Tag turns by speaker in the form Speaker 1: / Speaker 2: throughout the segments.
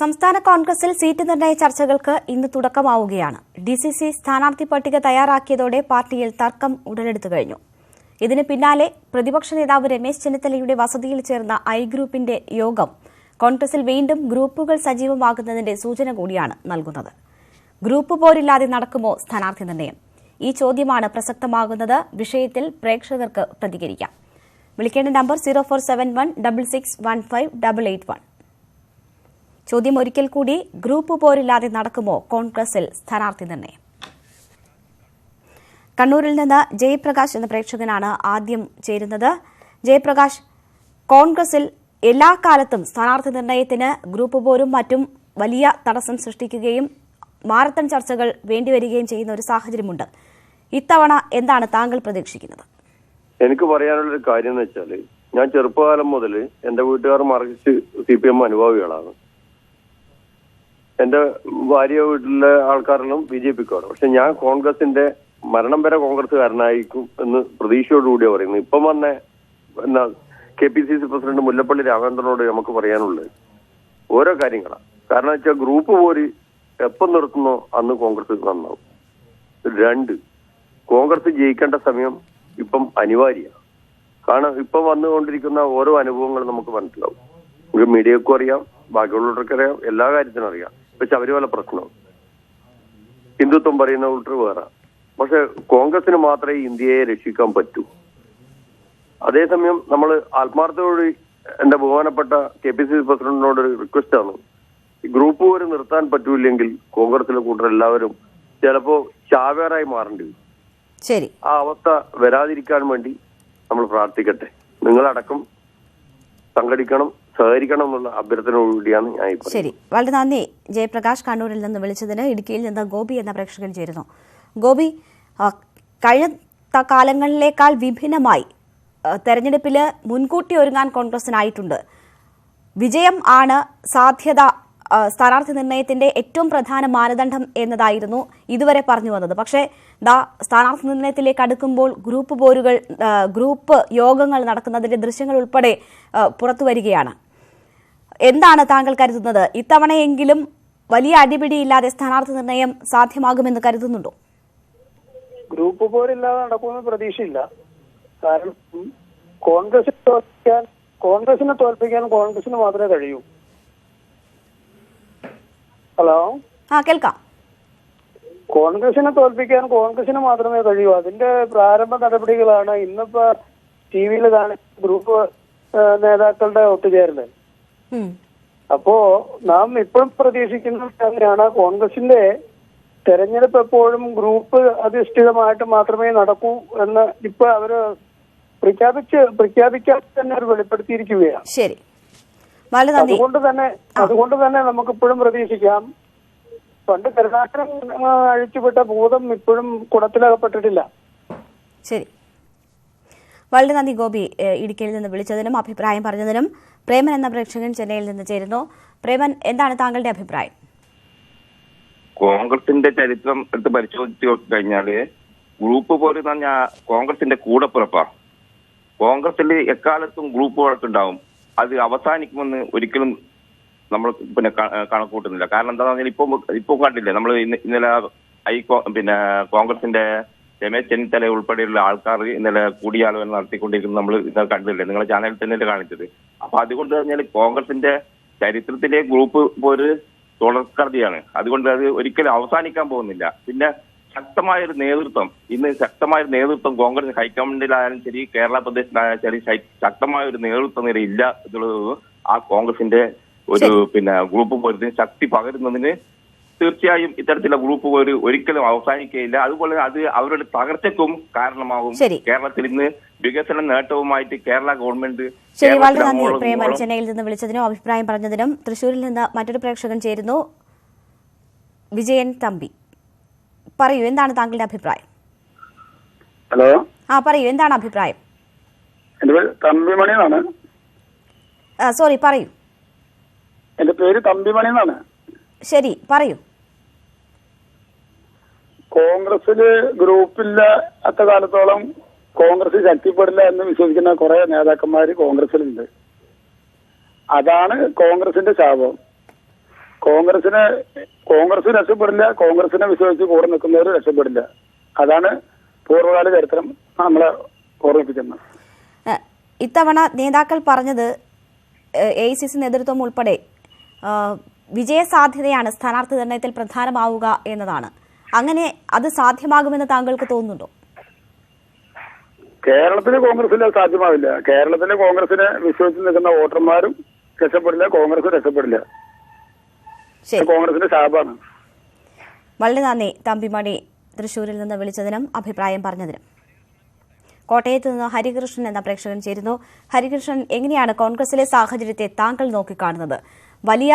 Speaker 1: സംസ്ഥാന കോൺഗ്രസിൽ സീറ്റ് നിർണയ ചർച്ചകൾക്ക് ഇന്ന് തുടക്കമാവുകയാണ്. ഡി സി സി സ്ഥാനാർത്ഥി പട്ടിക തയ്യാറാക്കിയതോടെ പാർട്ടിയിൽ തർക്കം ഉടലെടുത്തു കഴിഞ്ഞു. ഇതിന് പിന്നാലെ പ്രതിപക്ഷ നേതാവ് രമേശ് ചെന്നിത്തലയുടെ വസതിയിൽ ചേർന്ന ഐ ഗ്രൂപ്പിന്റെ യോഗം കോൺഗ്രസിൽ വീണ്ടും ഗ്രൂപ്പുകൾ സജീവമാകുന്നതിന്റെ സൂചന കൂടിയാണ് നൽകുന്നത്. ഗ്രൂപ്പ് പോരില്ലാതെ നടക്കുമോ സ്ഥാനാർത്ഥി നിർണയം? ഈ ചോദ്യമാണ് പ്രസക്തമാകുന്നത്. വിഷയത്തിൽ പ്രേക്ഷകർക്ക് പ്രതികരിക്കാം. വിളിക്കേണ്ട number zero four seven one double six one five double eight one. ചോദ്യം ഒരിക്കൽ കൂടി ഗ്രൂപ്പ് പോരില്ലാതെ നടക്കുമോ കോൺഗ്രസിൽ സ്ഥാനാർത്ഥി നിർണയം കണ്ണൂരിൽ നിന്ന് ജയപ്രകാശ് എന്ന പ്രേക്ഷകനാണ് ആദ്യം ചേരുന്നത്. ജയപ്രകാശ് കോൺഗ്രസിൽ എല്ലാ കാലത്തും സ്ഥാനാർത്ഥി നിർണയത്തിന് ഗ്രൂപ്പ് പോരും മറ്റും വലിയ തടസ്സം സൃഷ്ടിക്കുകയും മാരത്തൺ ചർച്ചകൾ വേണ്ടിവരികയും ചെയ്യുന്ന ഒരു സാഹചര്യമുണ്ട്. ഇത്തവണ എന്താണ് താങ്കൾ പ്രതീക്ഷിക്കുന്നത്?
Speaker 2: എനിക്ക് പറയാനുള്ള ഒരു കാര്യം എന്ന് വെച്ചാൽ ഞാൻ ചെറുപ്പകാലം മുതൽ എന്റെ വീട്ടുകാർ മറിച്ച് സി പി എം അനുഭാവികളാണ്. എന്റെ ഭാര്യ വീട്ടിലെ ആൾക്കാരെല്ലാം ബി ജെ പിക്കാണ് പക്ഷെ ഞാൻ കോൺഗ്രസിന്റെ മരണം വരെ കോൺഗ്രസ്സുകാരനായിരിക്കും എന്ന് പ്രതീക്ഷയോടുകൂടിയാ പറയുന്നത്. ഇപ്പം തന്നെ എന്നാ K P C C president Mullappally രാമചന്ദ്രനോട് നമുക്ക് പറയാനുള്ളത് ഓരോ കാര്യങ്ങളാണ് കാരണം വെച്ചാൽ ഗ്രൂപ്പ് പോര് എപ്പം നിർത്തുന്നോ അന്ന് കോൺഗ്രസ് നന്നാവും. രണ്ട് കോൺഗ്രസ് ജയിക്കേണ്ട സമയം ഇപ്പം അനിവാര്യമാണ് കാരണം ഇപ്പം വന്നുകൊണ്ടിരിക്കുന്ന ഓരോ അനുഭവങ്ങളും നമുക്ക് മനസ്സിലാവും. നമുക്ക് മീഡിയക്കും അറിയാം ബാക്കിയുള്ളവർക്കറിയാം എല്ലാ കാര്യത്തിനും അറിയാം. ഇപ്പൊ ശബരിമല പ്രശ്നം ഹിന്ദുത്വം പറയുന്ന ഉൾട്ട് വേറെ. പക്ഷെ കോൺഗ്രസിന് മാത്രമേ ഇന്ത്യയെ രക്ഷിക്കാൻ പറ്റൂ. അതേസമയം നമ്മൾ ആത്മാർത്ഥതയോട് എന്റെ ബഹുമാനപ്പെട്ട കെ പി സി സി പ്രസിഡന്റിനോട് ഒരു റിക്വസ്റ്റ് ആണ്. ഗ്രൂപ്പ് വരെ നിർത്താൻ പറ്റൂല്ലെങ്കിൽ കോൺഗ്രസിലെ കൂട്ടർ എല്ലാവരും ചിലപ്പോ ചാവേറായി മാറേണ്ടി വരും.
Speaker 1: ശരി.
Speaker 2: ആ അവസ്ഥ വരാതിരിക്കാൻ വേണ്ടി നമ്മൾ പ്രാർത്ഥിക്കട്ടെ. നിങ്ങളടക്കം സംഘടിക്കണം. സഹകരിക്കണം എന്നുള്ള അഭ്യർത്ഥനയോടുകൂടിയാണ് ഞാൻ ഈ
Speaker 1: ശരി. വളരെ നന്ദി. ജയപ്രകാശ് കണ്ണൂരിൽ നിന്ന് വിളിച്ചതിന് ഇടുക്കിയിൽ നിന്ന് ഗോപി എന്ന പ്രേക്ഷകൻ ചേരുന്നു. ഗോപി കഴിഞ്ഞ കാലങ്ങളിലേക്കാൾ വിഭിന്നമായി തെരഞ്ഞെടുപ്പിൽ മുൻകൂട്ടി ഒരുങ്ങാൻ കോൺഗ്രസിനായിട്ടുണ്ട് വിജയം ആണ് സാധ്യത സ്ഥാനാർത്ഥി നിർണയത്തിന്റെ ഏറ്റവും പ്രധാന മാനദണ്ഡം എന്നതായിരുന്നു ഇതുവരെ പറഞ്ഞു വന്നത്. പക്ഷേ ദാ സ്ഥാനാർത്ഥി നിർണയത്തിലേക്ക് അടുക്കുമ്പോൾ ഗ്രൂപ്പ് പോരുകൾ ഗ്രൂപ്പ് യോഗങ്ങൾ നടക്കുന്നതിന്റെ ദൃശ്യങ്ങൾ ഉൾപ്പെടെ പുറത്തു വരികയാണ്. എന്താണ് താങ്കൾ കരുതുന്നത്? ഇത്തവണയെങ്കിലും വലിയ അടിപിടിയില്ലാതെ സ്ഥാനാർത്ഥി നിർണയം സാധ്യമാകുമെന്ന് കരുതുന്നുണ്ടോ?
Speaker 3: ഗ്രൂപ്പ് പോരില്ലാതെ നടക്കുമെന്ന് പ്രതീക്ഷയില്ല. കാരണം കോൺഗ്രസിനെ തോൽപ്പിക്കാൻ കോൺഗ്രസിനെ തോൽപ്പിക്കാൻ കോൺഗ്രസിന് മാത്രമേ കഴിയൂ. ഹലോ?
Speaker 1: ആ കേൾക്കാം.
Speaker 3: കോൺഗ്രസിനെ തോൽപ്പിക്കാൻ കോൺഗ്രസിന് മാത്രമേ കഴിയൂ. അതിന്റെ പ്രാരംഭ നടപടികളാണ് ഇന്നിപ്പോ ടി വിയിൽ കാണിച്ച ഗ്രൂപ്പ് നേതാക്കളുടെ ഒത്തുചേരൽ.
Speaker 1: ഉം.
Speaker 3: അപ്പോ നാം ഇപ്പോഴും പ്രതീക്ഷിക്കുന്നത് അങ്ങനെയാണ്. കോൺഗ്രസിന്റെ തെരഞ്ഞെടുപ്പ് എപ്പോഴും ഗ്രൂപ്പ് അധിഷ്ഠിതമായിട്ട് മാത്രമേ നടക്കൂ എന്ന് ഇപ്പൊ അവർ പ്രഖ്യാപിച്ച് പ്രഖ്യാപിക്കാതെ തന്നെ അവർ വെളിപ്പെടുത്തിയിരിക്കുകയാണ്.
Speaker 1: ശരി.
Speaker 3: അതുകൊണ്ട് തന്നെ അതുകൊണ്ട് തന്നെ നമുക്ക് ഇപ്പോഴും പ്രതീക്ഷിക്കാം. പണ്ട് കരുണാകരൻ ആ, അഴിച്ചുവിട്ട ഭൂതം ഇപ്പോഴും കുടത്തിലകപ്പെട്ടിട്ടില്ല.
Speaker 1: ശരി. വളരെ നന്ദി ഗോപി ഇടുക്കിയിൽ നിന്ന് വിളിച്ചതിനും അഭിപ്രായം പറഞ്ഞതിനും. പ്രേമൻ എന്ന പ്രേക്ഷകൻ ചെന്നൈയിൽ നിന്ന് ചേരുന്നു. പ്രേമൻ എന്താണ് താങ്കളുടെ അഭിപ്രായം?
Speaker 4: കോൺഗ്രസിന്റെ ചരിത്രം എടുത്ത് പരിശോധിച്ചു കഴിഞ്ഞാൽ ഗ്രൂപ്പ് പോലെ പറഞ്ഞാൽ കോൺഗ്രസിന്റെ കൂടപ്പിറപ്പാ കോൺഗ്രസിൽ എക്കാലത്തും ഗ്രൂപ്പ് വഴക്കുണ്ടാവും അത് അവസാനിക്കുമെന്ന് ഒരിക്കലും നമ്മൾ പിന്നെ കണക്കൂട്ടുന്നില്ല കാരണം എന്താണെന്ന് പറഞ്ഞാൽ ഇപ്പം ഇപ്പം കണ്ടില്ലേ നമ്മൾ ഇന്നലെ ഐ പിന്നെ കോൺഗ്രസിന്റെ രമേശ് ചെന്നിത്തല ഉൾപ്പെടെയുള്ള ആൾക്കാർ ഇന്നലെ കൂടിയാലോചന നടത്തിക്കൊണ്ടിരിക്കുന്നത് നമ്മൾ ഇന്നലെ കണ്ടില്ലേ? നിങ്ങളെ ചാനലിൽ തന്നെ കാണിച്ചത്? അപ്പൊ അതുകൊണ്ട് പറഞ്ഞാൽ കോൺഗ്രസിന്റെ ചരിത്രത്തിലെ ഗ്രൂപ്പ് ഒരു തുടർക്കഥയാണ്. അതുകൊണ്ട് അത് ഒരിക്കലും അവസാനിക്കാൻ പോകുന്നില്ല. പിന്നെ ശക്തമായ ഒരു നേതൃത്വം ഇന്ന് ശക്തമായ ഒരു നേതൃത്വം കോൺഗ്രസ് ഹൈക്കമാൻഡിലായാലും ശരി കേരള പ്രദേശത്തിലായാലും ശരി ശക്തമായ ഒരു നേതൃത്വ നിര ഇല്ല എന്നുള്ളത് ആ കോൺഗ്രസിന്റെ ഒരു പിന്നെ ഗ്രൂപ്പ് പോരത്തിന് ശക്തി പകരുന്നതിന് തീർച്ചയായും ഇത്തരത്തിലുള്ള ഗ്രൂപ്പ് പോര് ഒരിക്കലും അവസാനിക്കുകയില്ല. അതുപോലെ അത് അവരുടെ തകർച്ചയ്ക്കും കാരണമാകും. കേരളത്തിൽ ഇന്ന് വികസന നേട്ടവുമായിട്ട് കേരള ഗവൺമെന്റ്
Speaker 1: ശരി വളരെ നന്ദി. പ്രേമൻ ചെന്നൈയിൽ നിന്ന് വിളിച്ചതിനും അഭിപ്രായം പറഞ്ഞതിനും തൃശൂരിൽ നിന്ന് മറ്റൊരു പ്രേക്ഷകൻ ചേരുന്നു. വിജയൻ തമ്പി. പറയൂ എന്താണ് താങ്കളുടെ അഭിപ്രായം?
Speaker 3: ഹലോ?
Speaker 1: ആ പറയൂ എന്താണ് അഭിപ്രായം?
Speaker 3: തമ്പിമണി എന്നാണ്
Speaker 1: സോറി പറയൂ.
Speaker 3: എന്റെ പേര് തമ്പിമണി എന്നാണ്
Speaker 1: ശരി പറയൂ.
Speaker 3: കോൺഗ്രസിൽ ഗ്രൂപ്പില്ലാത്ത കാലത്തോളം കോൺഗ്രസ് ശക്തിപ്പെടില്ല എന്ന് വിശ്വസിക്കുന്ന കുറെ നേതാക്കന്മാര് കോൺഗ്രസിലുണ്ട് അതാണ് കോൺഗ്രസിന്റെ ശാപം.
Speaker 5: കോൺഗ്രസിന് കോൺഗ്രസ് രക്ഷപ്പെടില്ല കോൺഗ്രസിനെ വിശ്വസിച്ച് കൂടെ നിൽക്കുന്നവർ രക്ഷപ്പെടില്ല. അതാണ് പൂർവകാല ചരിത്രം നമ്മളെ ഓർമ്മിപ്പിക്കുന്നത്.
Speaker 1: ഇത്തവണ നേതാക്കൾ പറഞ്ഞത് എ ഐ സി സി നേതൃത്വം ഉൾപ്പെടെ വിജയസാധ്യതയാണ് സ്ഥാനാർത്ഥി നിർണയത്തിൽ പ്രധാനമാവുക എന്നതാണ്. അങ്ങനെ അത് സാധ്യമാകുമെന്ന് താങ്കൾക്ക് തോന്നുന്നുണ്ടോ?
Speaker 5: കേരളത്തിലെ കോൺഗ്രസിന് അത് സാധ്യമാവില്ല. കേരളത്തിലെ കോൺഗ്രസിനെ വിശ്വസിച്ച് നിൽക്കുന്ന വോട്ടർമാരും രക്ഷപ്പെടില്ല കോൺഗ്രസ് രക്ഷപ്പെടില്ല. കോൺഗ്രസിന്റെ ശാപാണ്
Speaker 1: വളരെ നന്ദി. തമ്പിമണി തൃശൂരിൽ നിന്ന് വിളിച്ചതിനും അഭിപ്രായം പറഞ്ഞതിനും. കോട്ടയത്ത് നിന്ന് ഹരികൃഷ്ണൻ എന്ന പ്രേക്ഷകൻ ചേരുന്നു. ഹരികൃഷ്ണൻ എങ്ങനെയാണ് കോൺഗ്രസിലെ സാഹചര്യത്തെ താങ്കൾ നോക്കിക്കാണുന്നത്? വലിയ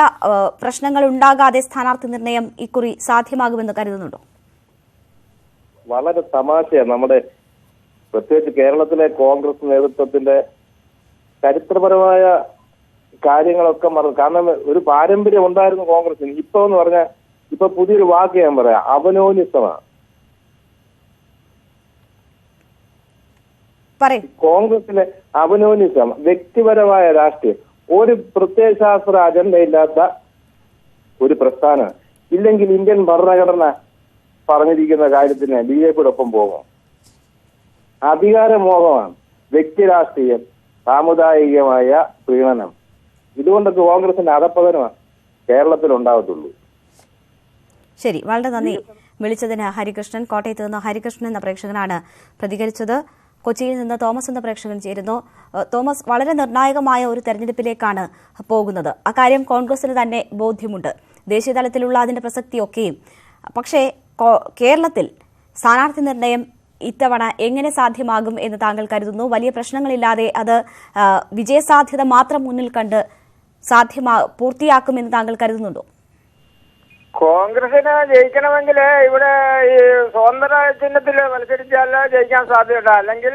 Speaker 1: പ്രശ്നങ്ങൾ ഉണ്ടാകാതെ സ്ഥാനാർത്ഥി നിർണയം ഇക്കുറി സാധ്യമാകുമെന്ന് കരുതുന്നുണ്ടോ?
Speaker 6: വളരെ തമാശയാണ് നമ്മുടെ പ്രത്യേകിച്ച് കേരളത്തിലെ കോൺഗ്രസ് നേതൃത്വത്തിന്റെ ചരിത്രപരമായ കാര്യങ്ങളൊക്കെ മറന്നു. കാരണം ഒരു പാരമ്പര്യം ഉണ്ടായിരുന്നു കോൺഗ്രസിന്. ഇപ്പൊ എന്ന് പറഞ്ഞാൽ ഇപ്പൊ പുതിയൊരു വാക്ക് ഞാൻ പറയാം. അവനോനിസമാണ്. കോൺഗ്രസിലെ അവനോനിസം വ്യക്തിപരമായ രാഷ്ട്രീയം. ഒരു പ്രത്യയശാസ്ത്ര അജണ്ടയില്ലാത്ത ഒരു പ്രസ്ഥാനം ഇല്ലെങ്കിൽ ഇന്ത്യൻ ഭരണഘടന പറഞ്ഞിരിക്കുന്ന കാര്യത്തിന് ബി ജെ പിയുടെ ഒപ്പം പോകും അധികാരമോഹമാണ്. വ്യക്തി രാഷ്ട്രീയം സാമുദായികമായ പ്രീണനം ഇതുകൊണ്ടൊക്കെ കോൺഗ്രസിന്റെ അധപ്പതനമാണ് കേരളത്തിൽ ഉണ്ടാവത്തുള്ളൂ
Speaker 1: ശരി വളരെ നന്ദി. വിളിച്ചതിന് ഹരികൃഷ്ണൻ കോട്ടയത്ത് നിന്ന് ഹരികൃഷ്ണൻ എന്ന പ്രേക്ഷകനാണ് പ്രതികരിച്ചത്. കൊച്ചിയിൽ നിന്ന് തോമസ് എന്ന പ്രേക്ഷകൻ ചേരുന്നു. തോമസ് വളരെ നിർണായകമായ ഒരു തെരഞ്ഞെടുപ്പിലേക്കാണ് പോകുന്നത്. അക്കാര്യം കോൺഗ്രസിന് തന്നെ ബോധ്യമുണ്ട്. ദേശീയ തലത്തിലുള്ള അതിന്റെ പ്രസക്തിയൊക്കെയും. പക്ഷേ കേരളത്തിൽ സ്ഥാനാർത്ഥി നിർണയം ഇത്തവണ എങ്ങനെ സാധ്യമാകും എന്ന് താങ്കൾ കരുതുന്നു? വലിയ പ്രശ്നങ്ങളില്ലാതെ അത് വിജയസാധ്യത മാത്രം മുന്നിൽ കണ്ട് സാധ്യമാ പൂർത്തിയാക്കുമെന്ന് താങ്കൾ കരുതുന്നുണ്ടോ?
Speaker 3: കോൺഗ്രസിന് ജയിക്കണമെങ്കിൽ ഇവിടെ ഈ സ്വതന്ത്ര ചിഹ്നത്തിൽ മത്സരിച്ചാൽ ജയിക്കാൻ സാധ്യതയുണ്ട്. അല്ലെങ്കിൽ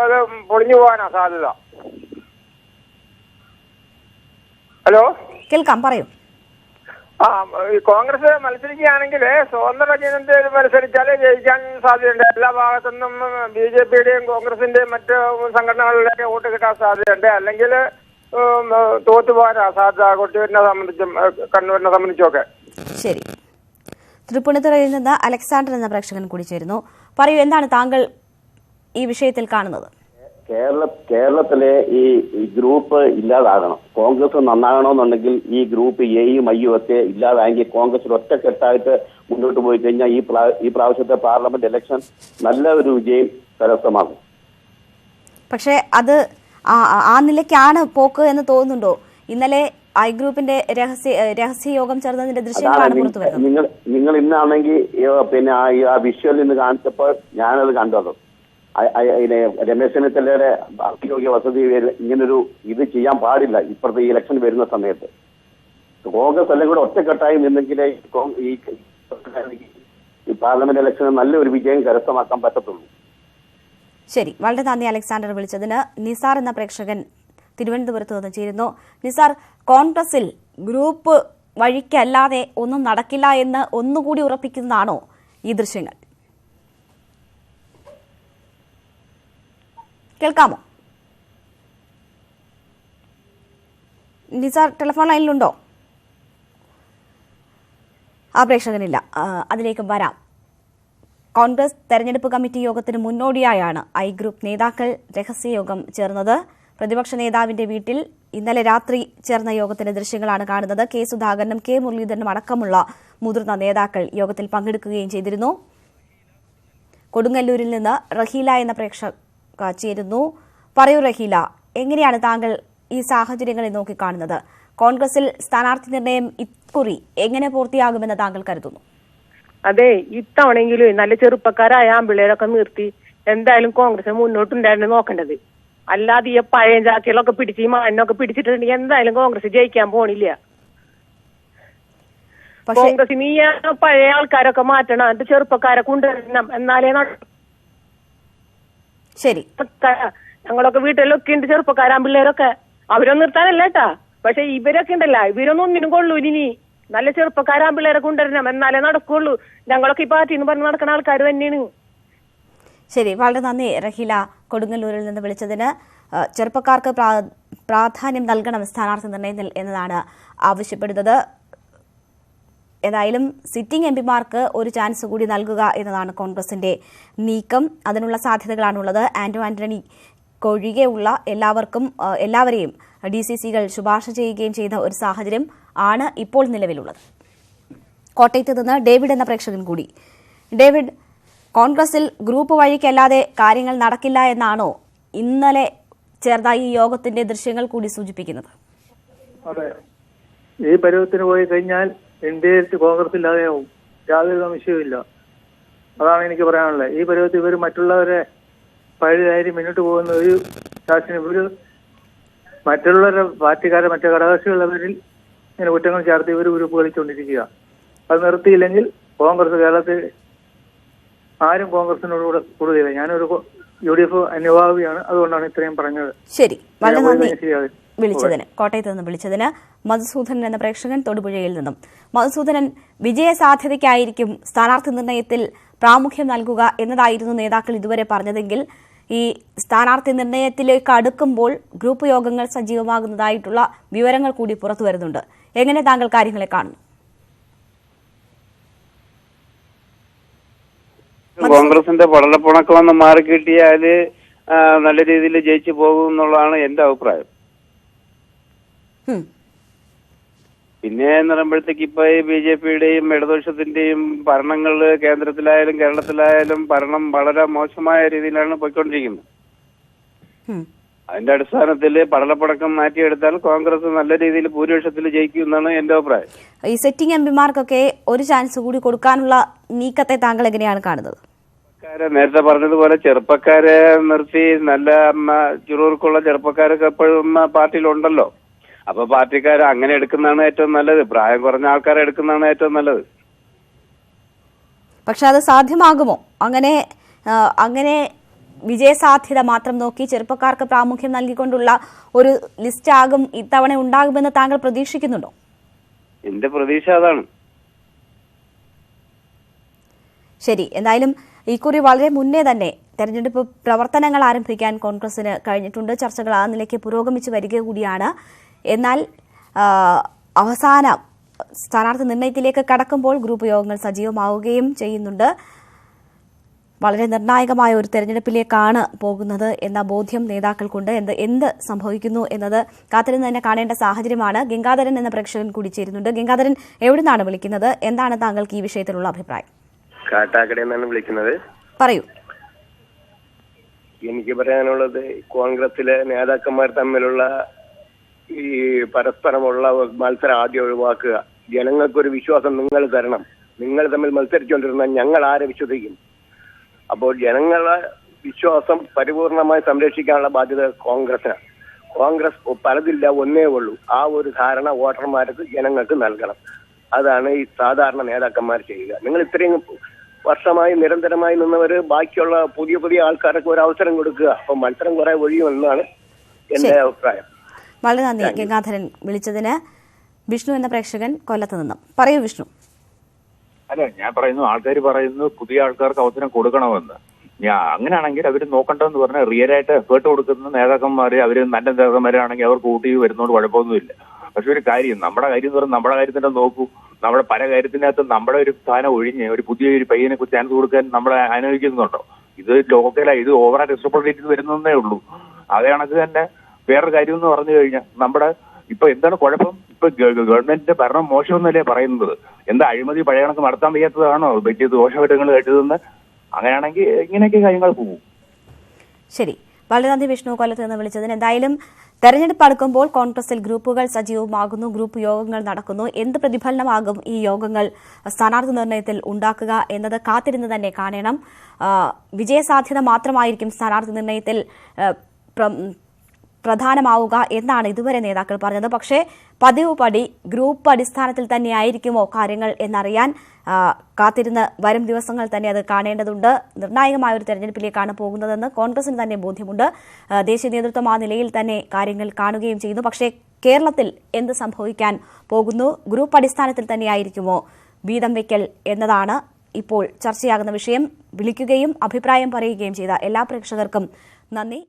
Speaker 3: അത് പൊളിഞ്ഞു പോകാനാ സാധ്യത. ഹലോ?
Speaker 1: കേൾക്കാം പറയൂ.
Speaker 3: ആ ഈ കോൺഗ്രസ് മത്സരിക്കുകയാണെങ്കിൽ സ്വതന്ത്ര ചിഹ്നത്തിൽ മത്സരിച്ചാൽ ജയിക്കാൻ സാധ്യതയുണ്ട്. എല്ലാ ഭാഗത്തുനിന്നും ബി ജെ പിയുടെയും കോൺഗ്രസിന്റെയും മറ്റ് സംഘടനകളിലൊക്കെ വോട്ട് കിട്ടാൻ സാധ്യതയുണ്ട്. അല്ലെങ്കിൽ തോറ്റുപോകാനാ തോറ്റു പോകാനാ സാധ്യത. കൊട്ടിയൂരിനെ സംബന്ധിച്ചും കണ്ണൂരിനെ കണ്ണൂരിനെ സംബന്ധിച്ചുമൊക്കെ.
Speaker 1: ശരി. തൃപ്പൂണിത്തുറയിൽ നിന്ന് അലക്സാണ്ടർ എന്ന പ്രേക്ഷകൻ കൂടി ചേരുന്നു. പറയൂ എന്താണ് താങ്കൾ ഈ വിഷയത്തിൽ കാണുന്നത്?
Speaker 7: കേരള കേരളത്തിലെ ഈ ഗ്രൂപ്പ് ഇല്ലാതാകണം. കോൺഗ്രസ് നന്നാകണമെന്നുണ്ടെങ്കിൽ ഈ ഗ്രൂപ്പ് എയും ഐയും ഒക്കെ ഇല്ലാതായെങ്കിൽ കോൺഗ്രസ് ഒറ്റക്കെട്ടായിട്ട് മുന്നോട്ട് പോയി കഴിഞ്ഞാൽ ഈ ഈ പ്രാവശ്യത്തെ പാർലമെന്റ് ഇലക്ഷൻ നല്ല ഒരു വിജയം കരസ്ഥമാകും
Speaker 1: പക്ഷേ അത് ആ നിലയ്ക്കാണ് പോക്ക് എന്ന് തോന്നുന്നുണ്ടോ? ഇന്നലെ ഐ ഗ്രൂപ്പിന്റെ രഹസ്യ യോഗം ചേർന്നതിന്റെ ദൃശ്യങ്ങളാണ് പുറത്തു വരുന്നത്
Speaker 7: നിങ്ങൾ നിങ്ങൾ ഇന്നാണെങ്കിൽ പിന്നെ ആ വിഷ്വൽ ഇന്ന് കാണിച്ചപ്പോൾ ഞാനത് കണ്ടത് രമേശ് ചെന്നിത്തലയുടെ ആരോഗ്യ വസതി ഇങ്ങനൊരു ഇത് ചെയ്യാൻ പാടില്ല ഇപ്പോഴത്തെ ഈ ഇലക്ഷൻ വരുന്ന സമയത്ത്. കോൺഗ്രസ് എല്ലാം കൂടെ ഒറ്റക്കെട്ടായി നിന്നെങ്കിലേ ഈ ഈ ഈ പാർലമെന്റ് ഇലക്ഷന് നല്ലൊരു വിജയം കരസ്ഥമാക്കാൻ പറ്റത്തുള്ളൂ.
Speaker 1: ശരി വളരെ നന്ദി അലക്സാണ്ടർ വിളിച്ചതിന്. നിസാർ എന്ന പ്രേക്ഷകൻ തിരുവനന്തപുരത്ത് നിന്ന് ചേരുന്നു. നിസാർ കോൺഗ്രസിൽ ഗ്രൂപ്പ് വഴിക്കല്ലാതെ ഒന്നും നടക്കില്ല എന്ന് ഒന്നുകൂടി ഉറപ്പിക്കുന്നതാണോ ഈ ദൃശ്യങ്ങൾ? കേൾക്കാമോ? നിസാർ ടെലിഫോൺ ലൈനിലുണ്ടോ? ആ പ്രേക്ഷകനില്ല അതിലേക്ക് വരാം. കോൺഗ്രസ് തെരഞ്ഞെടുപ്പ് കമ്മിറ്റി യോഗത്തിന് മുന്നോടിയായാണ് ഐ ഗ്രൂപ്പ് നേതാക്കൾ രഹസ്യയോഗം ചേർന്നത്. പ്രതിപക്ഷ നേതാവിന്റെ വീട്ടിൽ ഇന്നലെ രാത്രി ചേർന്ന യോഗത്തിന്റെ ദൃശ്യങ്ങളാണ് കാണുന്നത്. കെ സുധാകരനും കെ മുരളീധരനും അടക്കമുള്ള മുതിർന്ന നേതാക്കൾ യോഗത്തിൽ പങ്കെടുക്കുകയും ചെയ്തിരുന്നു. കൊടുങ്ങല്ലൂരിൽ നിന്ന് റഹീല എന്ന പ്രേക്ഷക ചേരുന്നു. പറയൂ റഹീല എങ്ങനെയാണ് താങ്കൾ ഈ സാഹചര്യങ്ങളെ നോക്കിക്കാണുന്നത്? കോൺഗ്രസിൽ സ്ഥാനാർത്ഥി നിർണയം ഇക്കുറി എങ്ങനെ പൂർത്തിയാകുമെന്ന് താങ്കൾ കരുതുന്നു?
Speaker 8: അതെ ഇത്തവണെങ്കിലും നല്ല ചെറുപ്പക്കാരായ ആമ്പിള്ളേരൊക്കെ നിർത്തി എന്തായാലും കോൺഗ്രസ് മുന്നോട്ടുണ്ടായിരുന്നു നോക്കേണ്ടത്. അല്ലാതെ ഈ പഴയ ജാക്കികളൊക്കെ പിടിച്ച് ഈ മണ്ണൊക്കെ പിടിച്ചിട്ടുണ്ടെങ്കിൽ എന്തായാലും കോൺഗ്രസ് ജയിക്കാൻ പോണില്ല. കോൺഗ്രസ് നീ പഴയ ആൾക്കാരൊക്കെ മാറ്റണം. എന്നിട്ട് ചെറുപ്പക്കാരെ കൊണ്ടുവരണം. എന്നാലേ
Speaker 1: ശരി.
Speaker 8: ഞങ്ങളൊക്കെ വീട്ടിലൊക്കെ ഉണ്ട് ചെറുപ്പക്കാരാ പിള്ളേരൊക്കെ. അവരൊന്നും നിർത്താനല്ല കേട്ടാ. പക്ഷെ ഇവരൊക്കെ ഉണ്ടല്ല. ഇവരൊന്നും ഒന്നിനും കൊള്ളൂ ഇനി. നല്ല ചെറുപ്പക്കാരാ പിള്ളേരെ കൊണ്ടുവരണം. എന്നാലേ നടക്കുള്ളൂ. ഞങ്ങളൊക്കെ ഈ പാർട്ടി എന്ന് പറഞ്ഞ് നടക്കുന്ന ആൾക്കാർ തന്നെയാണ്.
Speaker 1: ശരി വളരെ നന്ദി റഹീല കൊടുങ്ങല്ലൂരിൽ നിന്ന് വിളിച്ചതിന്. ചെറുപ്പക്കാർക്ക് പ്രാധാന്യം നൽകണം സ്ഥാനാർത്ഥി നിർണയത്തിൽ എന്നതാണ് ആവശ്യപ്പെടുന്നത്. ഏതായാലും സിറ്റിംഗ് എം പിമാർക്ക് ഒരു ചാൻസ് കൂടി നൽകുക എന്നതാണ് കോൺഗ്രസിന്റെ നീക്കം. അതിനുള്ള സാധ്യതകളാണുള്ളത്. ആന്റോ ആന്റണി കൊഴികെയുള്ള എല്ലാവർക്കും എല്ലാവരെയും ഡി സി സികൾ ശുപാർശ ചെയ്യുകയും ചെയ്ത ഒരു സാഹചര്യം ആണ് ഇപ്പോൾ നിലവിലുള്ളത്. കോട്ടയത്ത് നിന്ന് ഡേവിഡ് എന്ന പ്രേക്ഷകൻ കൂടി. ഡേവിഡ് കോൺഗ്രസിൽ ഗ്രൂപ്പ് വഴിക്കല്ലാതെ കാര്യങ്ങൾ നടക്കില്ല എന്നാണോ ഇന്നലെ ചേർന്ന ഈ യോഗത്തിന്റെ ദൃശ്യങ്ങൾ കൂടി സൂചിപ്പിക്കുന്നത്?
Speaker 9: അതെ. ഈ പരുവത്തിന് പോയി കഴിഞ്ഞാൽ ഇന്ത്യയിൽ കോൺഗ്രസ് ഇല്ലാതെയാവും യാതൊരു സംശയവുമില്ല അതാണ് എനിക്ക് പറയാനുള്ളത്. ഈ പരുവത്തിൽ ഇവർ മറ്റുള്ളവരെ പഴയതായി മുന്നോട്ട് പോകുന്ന ഒരു ശാസനം ഇവർ മറ്റുള്ളവരുടെ പാർട്ടിക്കാരെ മറ്റു ഘടകകക്ഷികളുള്ളവരിൽ ഇങ്ങനെ കുറ്റങ്ങൾ ചേർത്ത് ഇവർ ഗ്രൂപ്പ് കളിച്ചുകൊണ്ടിരിക്കുക അത് നിർത്തിയില്ലെങ്കിൽ കോൺഗ്രസ് കേരളത്തിൽ ആരും കോൺഗ്രസിനോട് കൂടെ കൂടുതലില്ല. ഞാനൊരു യു ഡി എഫ് അനുഭാവിയാണ്. അതുകൊണ്ടാണ് ഇത്രയും പറഞ്ഞത്.
Speaker 1: ശരി. വളരെ
Speaker 9: ഞാൻ
Speaker 1: നന്ദി. വിളിച്ചതിന്. കോട്ടയത്ത് നിന്ന് വിളിച്ചതിന് മധുസൂദനൻ എന്ന പ്രേക്ഷകൻ തൊടുപുഴയിൽ നിന്നും. മധുസൂദനൻ വിജയ സാധ്യതയ്ക്കായിരിക്കും സ്ഥാനാർത്ഥി നിർണയത്തിൽ പ്രാമുഖ്യം നൽകുക എന്നതായിരുന്നു നേതാക്കൾ ഇതുവരെ പറഞ്ഞതെങ്കിൽ ഈ സ്ഥാനാർത്ഥി നിർണയത്തിലേക്ക് അടുക്കുമ്പോൾ ഗ്രൂപ്പ് യോഗങ്ങൾ സജീവമാകുന്നതായിട്ടുള്ള വിവരങ്ങൾ കൂടി പുറത്തു വരുന്നുണ്ട്. എങ്ങനെ താങ്കൾ കാര്യങ്ങളെ കാണുന്നു
Speaker 10: കോൺഗ്രസിന്റെ പടലപ്പുണക്കം ഒന്ന് മാറി കിട്ടിയാൽ നല്ല രീതിയിൽ ജയിച്ചു പോകും എന്നുള്ളതാണ് എന്റെ അഭിപ്രായം. പിന്നെ എന്ന് പറയുമ്പോഴത്തേക്ക് ഇപ്പൊ ഈ ബി ജെ പിയുടെയും ഇടതുപക്ഷത്തിന്റെയും ഭരണങ്ങൾ കേന്ദ്രത്തിലായാലും കേരളത്തിലായാലും ഭരണം വളരെ മോശമായ രീതിയിലാണ് പോയിക്കൊണ്ടിരിക്കുന്നത്. അതിന്റെ അടിസ്ഥാനത്തിൽ പടലപ്പടക്കം മാറ്റിയെടുത്താൽ കോൺഗ്രസ് നല്ല രീതിയിൽ ഭൂരിപക്ഷത്തിൽ ജയിക്കും എന്നാണ് എന്റെ അഭിപ്രായം.
Speaker 1: ഈ സെറ്റിംഗ് എം പിമാർക്കൊക്കെ ഒരു ചാൻസ് കൂടി കൊടുക്കാനുള്ള നീക്കത്തെ താങ്കൾ എങ്ങനെയാണ് കാണുന്നത്?
Speaker 10: നേരത്തെ പറഞ്ഞതുപോലെ ചെറുപ്പക്കാരെ നിർത്തി നല്ല ചുരൂർക്കുള്ള ചെറുപ്പക്കാരൊക്കെ എപ്പോഴും പാർട്ടിയിലുണ്ടല്ലോ. അപ്പൊ പാർട്ടിക്കാർ അങ്ങനെ എടുക്കുന്നതാണ് ഏറ്റവും നല്ലത്. പ്രായം കുറഞ്ഞ ആൾക്കാരെ എടുക്കുന്നതാണ് ഏറ്റവും നല്ലത്.
Speaker 1: പക്ഷെ അത് സാധ്യമാകുമോ? അങ്ങനെ അങ്ങനെ വിജയസാധ്യത മാത്രം നോക്കി ചെറുപ്പക്കാർക്ക് പ്രാമുഖ്യം നൽകിക്കൊണ്ടുള്ള ഒരു ലിസ്റ്റ് ആകും ഇത്തവണ ഉണ്ടാകുമെന്ന് താങ്കൾ പ്രതീക്ഷിക്കുന്നുണ്ടോ?
Speaker 10: എന്റെ പ്രതീക്ഷ അതാണ്.
Speaker 1: ശരി എന്തായാലും ഇക്കുറി വളരെ മുന്നേ തന്നെ തെരഞ്ഞെടുപ്പ് പ്രവർത്തനങ്ങൾ ആരംഭിക്കാൻ കോൺഗ്രസിന് കഴിഞ്ഞിട്ടുണ്ട്. ചർച്ചകൾ ആ നിലയ്ക്ക് പുരോഗമിച്ചു വരിക കൂടിയാണ്. എന്നാൽ അവസാന സ്ഥാനാർത്ഥി നിർണയത്തിലേക്ക് കടക്കുമ്പോൾ ഗ്രൂപ്പ് യോഗങ്ങൾ സജീവമാവുകയും ചെയ്യുന്നുണ്ട്. വളരെ നിർണായകമായ ഒരു തെരഞ്ഞെടുപ്പിലേക്കാണ് പോകുന്നത് എന്ന ബോധ്യം നേതാക്കൾക്കുണ്ട്. എന്ത് എന്ത് സംഭവിക്കുന്നു എന്നത് കാത്തിരുന്ന് തന്നെ കാണേണ്ട സാഹചര്യമാണ്. ഗംഗാധരൻ എന്ന പ്രേക്ഷകൻ കൂടി ചേരുന്നുണ്ട്. ഗംഗാധരൻ എവിടുന്നാണ് വിളിക്കുന്നത്? എന്താണ് താങ്കൾക്ക് ഈ വിഷയത്തിലുള്ള അഭിപ്രായം?
Speaker 2: കാട്ടാക്കടയിൽ നിന്നാണ് വിളിക്കുന്നത്.
Speaker 1: പറയൂ.
Speaker 2: എനിക്ക് പറയാനുള്ളത് കോൺഗ്രസിലെ നേതാക്കന്മാർ തമ്മിലുള്ള ഈ പരസ്പരമുള്ള മത്സരം ആദ്യം ഒഴിവാക്കുക. ജനങ്ങൾക്കൊരു വിശ്വാസം നിങ്ങൾ തരണം. നിങ്ങൾ തമ്മിൽ മത്സരിച്ചുകൊണ്ടിരുന്ന ഞങ്ങൾ ആരെ വിശ്വസിക്കും? അപ്പോൾ ജനങ്ങളുടെ വിശ്വാസം പരിപൂർണമായി സംരക്ഷിക്കാനുള്ള ബാധ്യത കോൺഗ്രസിനാണ് കോൺഗ്രസ് പലതില്ല ഒന്നേ ഉള്ളൂ. ആ ഒരു ധാരണ വോട്ടർമാർക്ക് ജനങ്ങൾക്ക് നൽകണം. അതാണ് ഈ സാധാരണ നേതാക്കന്മാർ ചെയ്യുക. നിങ്ങൾ ഇത്രയും വർഷമായി നിരന്തരമായി നിന്നവർ ബാക്കിയുള്ള പുതിയ പുതിയ ആൾക്കാർക്ക് ഒരു അവസരം കൊടുക്കുക. അപ്പൊ മത്സരം കുറെ ഒഴിയുമെന്നാണ് എന്റെ. അഭിപ്രായം.
Speaker 1: വളരെ നന്ദി ഗംഗാധരൻ വിളിച്ചതിന്. വിഷ്ണു എന്ന പ്രേക്ഷകൻ കൊല്ലത്ത് നിന്നും. പറയൂ വിഷ്ണു.
Speaker 11: അല്ല ഞാൻ പറയുന്നു ആൾക്കാർ പറയുന്നു പുതിയ ആൾക്കാർക്ക് അവസരം കൊടുക്കണമെന്ന്. ഞാൻ അങ്ങനെയാണെങ്കിൽ അവർ നോക്കണ്ടെന്ന് പറഞ്ഞാൽ റിയൽ ആയിട്ട് എഫേർട്ട് കൊടുക്കുന്ന നേതാക്കന്മാർ അവർ നല്ല നേതാക്കന്മാരാണെങ്കിൽ അവർ കൂട്ടി വരുന്നതുകൊണ്ട് കുഴപ്പമൊന്നുമില്ല. പക്ഷെ ഒരു കാര്യം നമ്മുടെ കാര്യം എന്ന് പറഞ്ഞാൽ നമ്മുടെ കാര്യത്തിന്റെ നോക്കൂ. നമ്മുടെ പല കാര്യത്തിനകത്ത് നമ്മുടെ ഒരു സ്ഥാനം ഒഴിഞ്ഞ് ഒരു പുതിയ ഒരു പയ്യനെ ചാൻസ് കൊടുക്കാൻ നമ്മളെ അനുവദിക്കുന്നുണ്ടോ? ഇത് ലോക്കലായി ഇത് ഓവറായിട്ട് എക്സ്ട്രോപ്പറേറ്റ് വരുന്നതേ ഉള്ളൂ. അതേ കണക്ക് തന്നെ വേറൊരു കാര്യം എന്ന് പറഞ്ഞു കഴിഞ്ഞാൽ നമ്മുടെ ഇപ്പൊ എന്താണ് കുഴപ്പം? ഇപ്പൊ ഗവൺമെന്റിന്റെ ഭരണം മോശമെന്നല്ലേ പറയുന്നത്? എന്താ അഴിമതി പഴയ കണക്ക് നടത്താൻ വയ്യാത്തതാണോ? വലിയ ദോഷഘട്ടങ്ങൾ കേട്ടതെന്ന് അങ്ങനെയാണെങ്കിൽ ഇങ്ങനെയൊക്കെ കാര്യങ്ങൾ പോകും
Speaker 1: ശരി. വളരെ നന്ദി വിഷ്ണു കൊല്ലത്ത് നിന്ന് വിളിച്ചതിന് എന്തായാലും തെരഞ്ഞെടുപ്പ് അടുക്കുമ്പോൾ കോൺഗ്രസിൽ ഗ്രൂപ്പുകൾ സജീവമാകുന്നു ഗ്രൂപ്പ് യോഗങ്ങൾ നടക്കുന്നു. എന്ത് പ്രതിഫലനമാകും ഈ യോഗങ്ങൾ സ്ഥാനാർത്ഥി നിർണയത്തിൽ ഉണ്ടാക്കുക എന്നത് കാത്തിരുന്ന് തന്നെ കാണണം. വിജയസാധ്യത മാത്രമായിരിക്കും സ്ഥാനാർത്ഥി നിർണയത്തിൽ പ്രധാനമാവുക എന്നാണ് ഇതുവരെ നേതാക്കൾ പറഞ്ഞത്. പക്ഷേ പതിവ് പടി ഗ്രൂപ്പ് അടിസ്ഥാനത്തിൽ തന്നെയായിരിക്കുമോ കാര്യങ്ങൾ എന്നറിയാൻ കാത്തിരുന്ന് വരും ദിവസങ്ങൾ തന്നെ അത് കാണേണ്ടതുണ്ട്. നിർണായകമായ ഒരു തെരഞ്ഞെടുപ്പിലേക്കാണ് പോകുന്നതെന്ന് കോൺഗ്രസിന് തന്നെ ബോധ്യമുണ്ട്. ദേശീയ നേതൃത്വം ആ നിലയിൽ തന്നെ കാര്യങ്ങൾ കാണുകയും ചെയ്യുന്നു. പക്ഷേ കേരളത്തിൽ എന്ത് സംഭവിക്കാൻ പോകുന്നു? ഗ്രൂപ്പ് അടിസ്ഥാനത്തിൽ തന്നെയായിരിക്കുമോ വീതം വയ്ക്കൽ എന്നതാണ് ഇപ്പോൾ ചർച്ചയാകുന്ന വിഷയം. വിളിക്കുകയും അഭിപ്രായം പറയുകയും ചെയ്ത എല്ലാ പ്രേക്ഷകർക്കും നന്ദി.